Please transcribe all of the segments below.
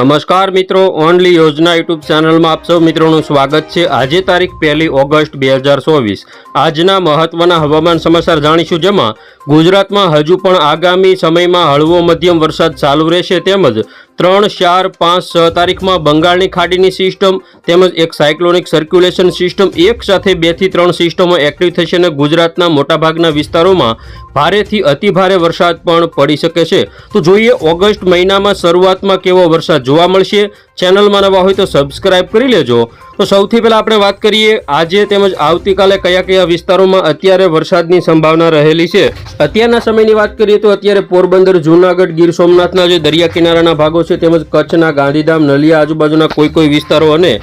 નમસ્કાર મિત્રો, ઓનલી યોજના યુટ્યુબ ચેનલમાં આપ સૌ મિત્રોનું સ્વાગત છે. આજે તારીખ પહેલી ઓગસ્ટ બે હજાર ચોવીસ. આજના મહત્વના હવામાન સમાચાર જાણીશું જેમાં ગુજરાતમાં હજુ પણ આગામી સમયમાં હળવો મધ્યમ વરસાદ ચાલુ રહેશે તેમજ ત્રણ ચાર પાંચ છ તારીખમાં બંગાળની ખાડીની સિસ્ટમ તેમજ એક સાયક્લોનિક સર્ક્યુલેશન સિસ્ટમ એક સાથે બેથી ત્રણ સિસ્ટમો એક્ટિવ થશે અને ગુજરાતના મોટાભાગના વિસ્તારોમાં ભારેથી અતિભારે વરસાદ પણ પડી શકે છે. તો જોઈએ ઓગસ્ટ મહિનામાં શરૂઆતમાં કેવો વરસાદ જોવા મળશે. ચેનલમાં નવા હોય તો સબસ્ક્રાઇબ કરી લેજો. તો સૌથી પહેલા આપણે વાત કરીએ આજે તેમજ આવતીકાલે કયા કયા વિસ્તારોમાં અત્યારે વરસાદની સંભાવના રહેલી છે. અત્યારના સમયની વાત કરીએ તો અત્યારે પોરબંદર, જૂનાગઢ, ગીર સોમનાથના જે દરિયા કિનારાના ભાગો છે તેમજ કચ્છના ગાંધીધામ, નલિયા આજુબાજુના કોઈ કોઈ વિસ્તારો અને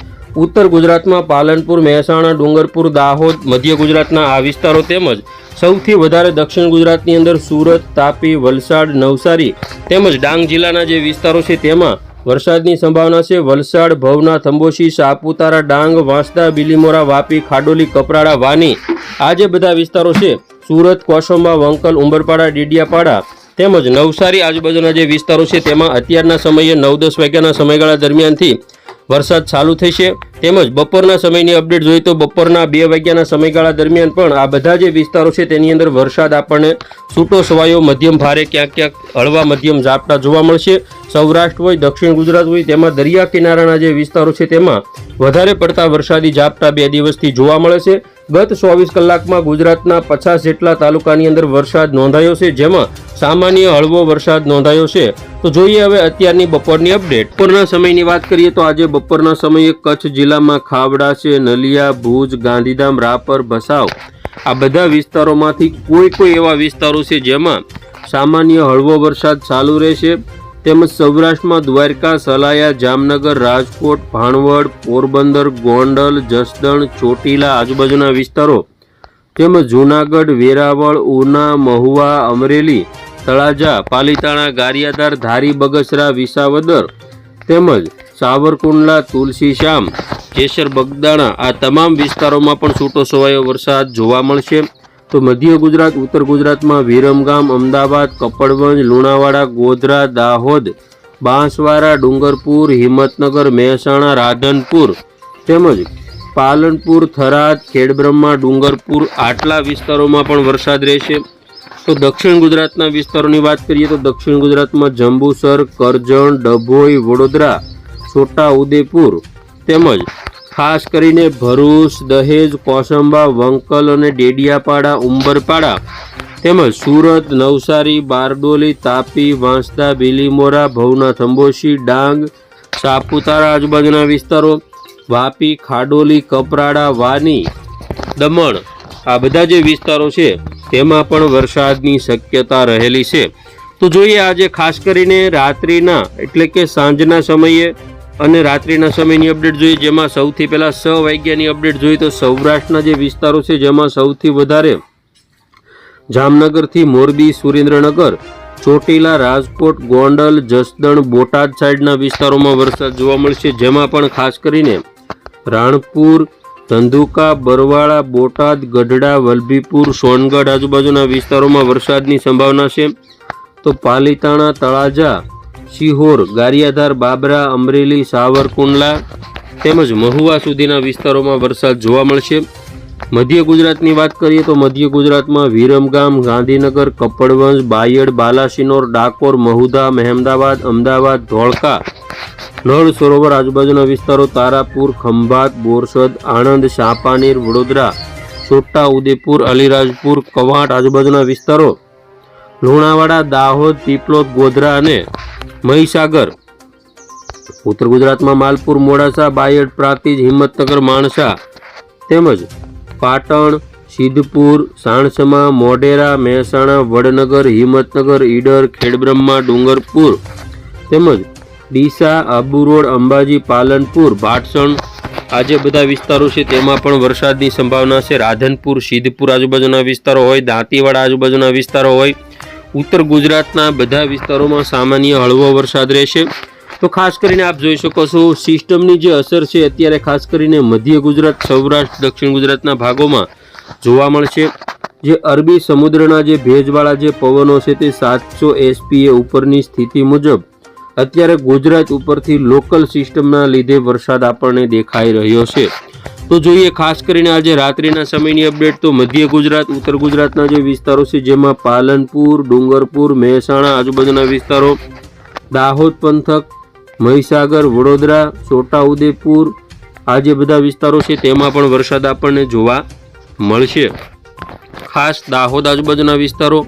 ઉત્તર ગુજરાતમાં પાલનપુર, મહેસાણા, ડુંગરપુર, દાહોદ, મધ્ય ગુજરાતના આ વિસ્તારો તેમજ સૌથી વધારે દક્ષિણ ગુજરાતની અંદર સુરત, તાપી, વલસાડ, નવસારી તેમજ ડાંગ જિલ્લાના જે વિસ્તારો છે તેમાં વરસાદની સંભાવના છે. વલસાડ, ભવના થંબોશી સાપુતારા, ડાંગ, વાંસદા, બિલીમોરા, વાપી, ખાડોલી, કપરાડા, વાની આ જે બધા વિસ્તારો છે, સુરત, કોસંબા, વંકલ, ઉંબરપાડા, ડીડિયાપાડા તેમજ નવસારી આજુબાજુના જે વિસ્તારો છે, તેમાં અત્યારના સમયે નવ દસ વાગ્યાના સમયગાળા દરમિયાનથી વરસાદ ચાલુ થશે. તેમજ બપોરના સમયની અપડેટ જોઈએ તો બપોરના બે વાગ્યાના સમયગાળા દરમિયાન પણ આ બધા જે વિસ્તારો છે તેની અંદર વરસાદ આપણને છૂટો છવાયો, મધ્યમ ભારે ક્યાંક ક્યાંક હળવા મધ્યમ ઝાપટા જોવા મળશે. સૌરાષ્ટ્ર હોય, દક્ષિણ ગુજરાત હોય, તેમાં દરિયા કિનારાના જે વિસ્તારો છે તેમાં વધારે પડતા વરસાદી ઝાપટા બે દિવસથી જોવા મળે છે. ગત ચોવીસ કલાકમાં ગુજરાતના પચાસ જેટલા તાલુકાની અંદર વરસાદ નોંધાયો છે, જેમાં સામાન્ય હળવો વરસાદ નોંધાયો છે. તો જોઈએ હવે અત્યારની બપોરની અપડેટ. બપોરના સમયની વાત કરીએ તો આજે બપોરના સમયે કચ્છ જિલ્લામાં ખાવડા છે, નલિયા, ભુજ, ગાંધીધામ, રાપર, ભસાવ આ બધા વિસ્તારોમાંથી કોઈ કોઈ એવા વિસ્તારો છે જેમાં સામાન્ય હળવો વરસાદ ચાલુ રહેશે. તેમજ સૌરાષ્ટ્રમાં દ્વારકા, સલાયા, જામનગર, રાજકોટ, ભાણવડ, પોરબંદર, ગોંડલ, જસદણ, ચોટીલા આજુબાજુના વિસ્તારો તેમજ જૂનાગઢ, વેરાવળ, ઉના, મહુવા, અમરેલી, તળાજા, પાલીતાણા, ગારિયાધાર, ધારી, બગસરા, વિસાવદર તેમજ સાવરકુંડલા તુલસીશ્યામ જેસર બગદાણા આ તમામ વિસ્તારોમાં પણ છૂટો છવાયો વરસાદ જોવા મળશે. તો મધ્ય ગુજરાત, ઉત્તર ગુજરાતમાં વિરમગામ, અમદાવાદ, કપડવંજ, લુણાવાડા, ગોધરા, દાહોદ, બાંસવાડા, ડુંગરપુર, હિંમતનગર, મહેસાણા, રાધનપુર તેમજ પાલનપુર, થરાદ, ખેડબ્રહ્મા, ડુંગરપુર આટલા વિસ્તારોમાં પણ વરસાદ રહેશે. તો દક્ષિણ ગુજરાતના વિસ્તારોની વાત કરીએ તો દક્ષિણ ગુજરાતમાં જંબુસર, કરજણ, ડભોઈ, વડોદરા, છોટા ઉદેપુર તેમજ ખાસ કરીને ભરૂચ, દહેજ, કોસંબા, વંકલ અને ડેડિયાપાડા, ઉંબરપાડા તેમજ સુરત, નવસારી, બારડોલી, તાપી, વાંસદા બિલીમોરા ભવનાથ અંબોશી ડાંગ, સાપુતારા, આજુબાજુના વિસ્તારો, વાપી, ખાડોલી, કપરાડા, વાની, દમણ આ બધા જે વિસ્તારો છે તેમાં પણ વરસાદની શક્યતા રહેલી છે. તો જોઈએ આજે ખાસ કરીને રાત્રિના એટલે કે સાંજના સમયે અને રાત્રિના સમયની અપડેટ જોઈએ, જેમાં સૌથી પહેલાં છ વાગ્યાની અપડેટ જોઈએ તો સૌરાષ્ટ્રના જે વિસ્તારો છે, જેમાં સૌથી વધારે જામનગરથી મોરબી, સુરેન્દ્રનગર, ચોટીલા, રાજકોટ, ગોંડલ, જસદણ, બોટાદ સાઈડના વિસ્તારોમાં વરસાદ જોવા મળશે, જેમાં પણ ખાસ કરીને રાણપુર, ધંધુકા, બરવાળા, બોટાદ, ગઢડા, વલભીપુર, સોનગઢ આજુબાજુના વિસ્તારોમાં વરસાદની સંભાવના છે. તો પાલીતાણા, તળાજા શિહોર, ગારિયાધાર, બાબરા, અમરેલી, સાવરકુંડલા તેમજ મહુવા સુધીના વિસ્તારોમાં વરસાદ જોવા મળશે. મધ્ય ગુજરાતની વાત કરીએ તો મધ્ય ગુજરાતમાં વિરમગામ, ગાંધીનગર, કપડવંજ, બાયડ, બાલાસિનોર, ડાકોર, મહુધા, મહેમદાવાદ, અમદાવાદ, ધોળકા, નળ સરોવર આજુબાજુના વિસ્તારો તારાપુર, ખંભાત, બોરસદ, આણંદ શાપાનીર વડોદરા, છોટા ઉદેપુર, અલીરાજપુર, કવાંટ આજુબાજુના વિસ્તારો, લુણાવાડા, દાહોદ, પીપલોદ, ગોધરા અને મહીસાગર. ઉત્તર ગુજરાતમાં માલપુર, મોડાસા, બાયડ, પ્રાતિજ, હિંમતનગર, માણસા. તેમજ પાટણ, સિદ્ધપુર, સાણસમા, મોઢેરા, મહેસાણા, વડનગર, હિંમતનગર, ઈડર, ખેડબ્રહ્મા, ડુંગરપુર. તેમજ ડીસા, આબુ રોડ, અંબાજી, પાલનપુર, ભાટસણ. આ જે બધા વિસ્તારો છે તેમાં પણ વરસાદની સંભાવના છે. રાધનપુર, સિદ્ધપુર આજુબાજુના વિસ્તારો હોય, દાંતીવાડા આજુબાજુના વિસ્તારો હોય ઉત્તર ગુજરાતના બધા વિસ્તારોમાં સામાન્ય હળવો વરસાદ રહેશે. તો ખાસ કરીને આપ જોઈ શકો છો, સિસ્ટમની જે અસર છે, અત્યારે ખાસ કરીને મધ્ય ગુજરાત, સૌરાષ્ટ્ર, દક્ષિણ ગુજરાતના ભાગોમાં જોવા મળશે. જે અરબી સમુદ્રના જે ભેજવાળા જે પવનો છે, તે સાતસો એસપીએ ઉપરની સ્થિતિ મુજબ અત્યારે ગુજરાત ઉપરથી લોકલ સિસ્ટમના લીધે વરસાદ આપણને દેખાઈ રહ્યો છે. તો જોઈએ, ખાસ કરીને આજે રાત્રિના સમયની અપડેટ તો મધ્ય ગુજરાત, ઉત્તર ગુજરાતના જે વિસ્તારો છે, જેમાં પાલનપુર, ડુંગરપુર, મહેસાણા, આજુબાજુના વિસ્તારો, દાહોદ પંથક, મહીસાગર, વડોદરા, છોટાઉદેપુર, આ જે બધા વિસ્તારો છે, તેમાં પણ વરસાદ આપણને જોવા મળશે. ખાસ દાહોદ, આજુબાજુના વિસ્તારો,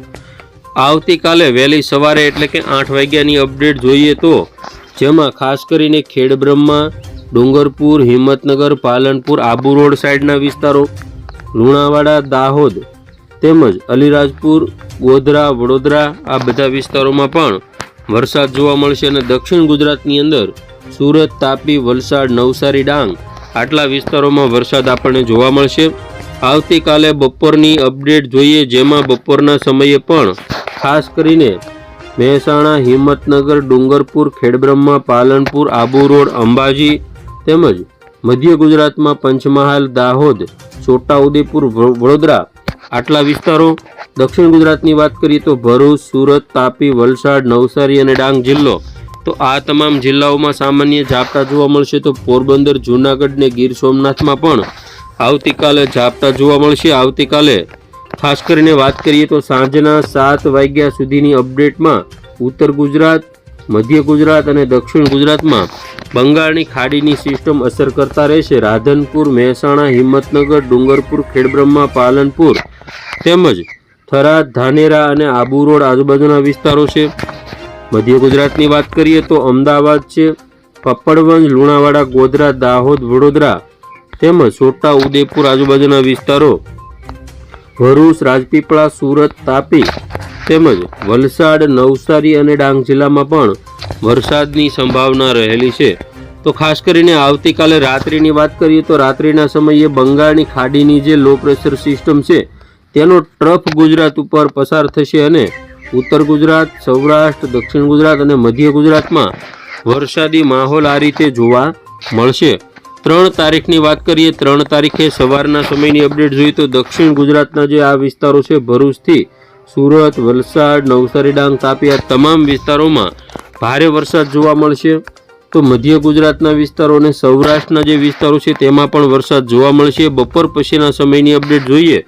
આવતીકાલે વહેલી સવારે એટલે કે આઠ વાગ્યાની અપડેટ જોઈએ તો, જેમાં ખાસ કરીને ખેડબ્રહ્મા ડુંગરપુર, હિંમતનગર, પાલનપુર, આબુ રોડ સાઈડના વિસ્તારો, લુણાવાડા, દાહોદ તેમજ અલીરાજપુર, ગોધરા, વડોદરા આ બધા વિસ્તારોમાં પણ વરસાદ જોવા મળશે અને દક્ષિણ ગુજરાતની અંદર સુરત, તાપી, વલસાડ, નવસારી, ડાંગ આટલા વિસ્તારોમાં વરસાદ આપણને જોવા મળશે. આવતીકાલે બપોરની અપડેટ જોઈએ જેમાં બપોરના સમયે પણ ખાસ કરીને મહેસાણા, હિંમતનગર, ડુંગરપુર, ખેડબ્રહ્મા, પાલનપુર, આબુ રોડ, અંબાજી તેમજ મધ્ય ગુજરાતમાં પંચમહાલ, દાહોદ, છોટાઉદેપુર વડોદરા આટલા વિસ્તારો દક્ષિણ ગુજરાતની વાત કરીએ તો ભરૂચ, સુરત, તાપી, વલસાડ, નવસારી અને ડાંગ જિલ્લો. તો આ તમામ જિલ્લાઓમાં સામાન્ય ઝાપટા જોવા મળશે તો પોરબંદર, જૂનાગઢ ને ગીર સોમનાથમાં પણ આવતીકાલે ઝાપટા જોવા મળશે. આવતીકાલે ખાસ કરીને વાત કરીએ તો સાંજના સાત વાગ્યા સુધીની અપડેટમાં ઉત્તર ગુજરાત મધ્ય ગુજરાત અને દક્ષિણ ગુજરાતમાં બંગાળની ખાડીની સિસ્ટમ અસર કરતા રહેશે. રાધનપુર, મહેસાણા, હિંમતનગર, ડુંગરપુર, ખેડબ્રહ્મા, પાલનપુર તેમજ થરાદ, ધાનેરા અને આબુ રોડ આજુબાજુના વિસ્તારો છે. મધ્ય ગુજરાતની વાત કરીએ તો અમદાવાદ છે પપ્પડવંજ લુણાવાડા, ગોધરા, દાહોદ, વડોદરા તેમજ છોટા ઉદેપુર આજુબાજુના વિસ્તારો. ભરૂચ, રાજપીપળા, સુરત, તાપી તેમજ વલસાડ, નવસારી અને ડાંગ જિલ્લામાં પણ વરસાદની સંભાવના રહેલી છે. તો ખાસ કરીને આવતીકાલે રાત્રિની વાત કરીએ તો રાત્રિના સમયે બંગાળની ખાડીની જે લો પ્રેશર સિસ્ટમ છે, તેનો ટ્રફ ગુજરાત ઉપર પસાર થશે અને ઉત્તર ગુજરાત, સૌરાષ્ટ્ર, દક્ષિણ ગુજરાત અને મધ્ય ગુજરાતમાં વરસાદી માહોલ આ રીતે જોવા મળશે. ત્રણ તારીખની વાત કરીએ, ત્રણ તારીખે સવારના સમયની અપડેટ જોઈએ તો દક્ષિણ ગુજરાતના જે આ વિસ્તારો છે, ભરૂચથી સુરત, વલસાડ, નવસારી ડાંગ તાપી તમામ વિસ્તારોમાં ભારે વરસાદ જોવા મળશે. તો મધ્ય ગુજરાતના વિસ્તારો અને સૌરાષ્ટ્રના જે વિસ્તારો છે તેમાં પણ વરસાદ જોવા મળશે. બપોર પછીના સમયની અપડેટ જોઈએ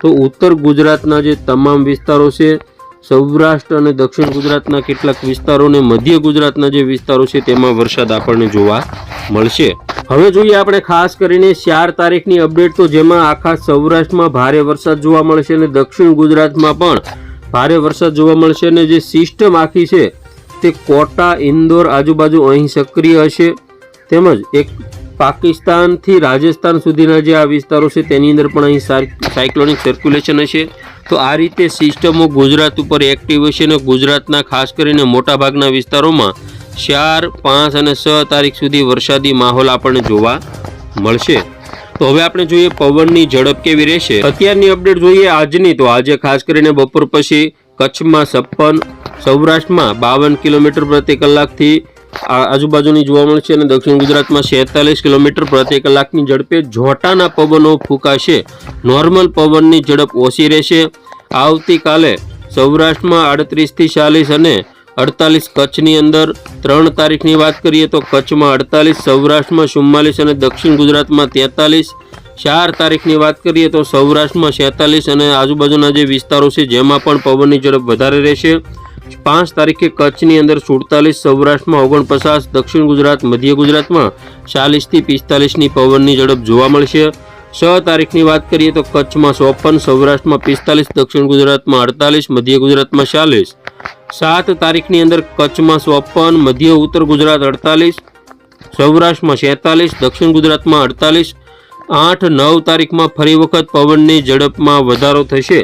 તો ઉત્તર ગુજરાતના જે તમામ વિસ્તારો છે સૌરાષ્ટ્ર અને દક્ષિણ ગુજરાતના કેટલાક વિસ્તારો અને મધ્ય ગુજરાતના જે વિસ્તારો છે તેમાં વરસાદ આપણને જોવા મળશે. હવે જોઈએ આપણે ખાસ કરીને ચાર તારીખની અપડેટ તો જેમાં આખા સૌરાષ્ટ્રમાં ભારે વરસાદ જોવા મળશે અને દક્ષિણ ગુજરાતમાં પણ ભારે વરસાદ જોવા મળશે અને જે સિસ્ટમ આખી છે તે કોટા, ઇન્દોર આજુબાજુ અહીં સક્રિય હશે. તેમજ એક પાકિસ્તાનથી રાજસ્થાન સુધીના જે આ વિસ્તારો છે, તેની અંદર પણ અહીં સાયક્લોનિક સર્ક્યુલેશન હશે. તો આ રીતે સિસ્ટમો ગુજરાત ઉપર એક્ટિવ હશે અને ગુજરાતના ખાસ કરીને મોટાભાગના વિસ્તારોમાં ચાર, પાંચ અને છ તારીખ સુધી વરસાદી માહોલ આપણને જોવા મળશે. તો હવે આપણે જોઈએ પવનની ઝડપ કેવી રહેશે. અત્યારની અપડેટ જોઈએ આજની. તો આજે ખાસ કરીને બપોર પછી કચ્છમાં છપ્પન, સૌરાષ્ટ્રમાં બાવન કિલોમીટર પ્રતિ કલાકથી આજુબાજુની જોવા મળશે અને દક્ષિણ ગુજરાતમાં છેતાલીસ કિલોમીટર પ્રતિ કલાકની ઝડપે જોટાના પવનો ફૂંકાશે. નોર્મલ પવનની ઝડપ ઓછી રહેશે. આવતીકાલે સૌરાષ્ટ્રમાં આડત્રીસથી ચાલીસ અને અડતાલીસ કચ્છની અંદર ત્રણ તારીખની વાત કરીએ તો કચ્છમાં અડતાલીસ, સૌરાષ્ટ્રમાં ચુમ્માલીસ અને દક્ષિણ ગુજરાતમાં તેતાલીસ. ચાર તારીખની વાત કરીએ તો સૌરાષ્ટ્રમાં છેતાલીસ અને આજુબાજુના જે વિસ્તારો છે, જેમાં પણ પવનની ઝડપ વધારે રહેશે. પાંચ તારીખે કચ્છની અંદર સુડતાલીસ, સૌરાષ્ટ્રમાં ઓગણપચાસ, દક્ષિણ ગુજરાત, મધ્ય ગુજરાતમાં ચાલીસથી પિસ્તાલીસની પવનની ઝડપ જોવા મળશે. છ તારીખની વાત કરીએ તો કચ્છમાં ચોપન, સૌરાષ્ટ્રમાં પિસ્તાલીસ, દક્ષિણ ગુજરાતમાં અડતાલીસ, મધ્ય ગુજરાતમાં ચાલીસ. સાત તારીખની અંદર કચ્છમાં ચોપન, મધ્ય ઉત્તર ગુજરાત અડતાલીસ, સૌરાષ્ટ્રમાં છેતાલીસ, દક્ષિણ ગુજરાતમાં અડતાલીસ. આઠ, નવ તારીખમાં ફરી વખત પવનની ઝડપમાં વધારો થશે.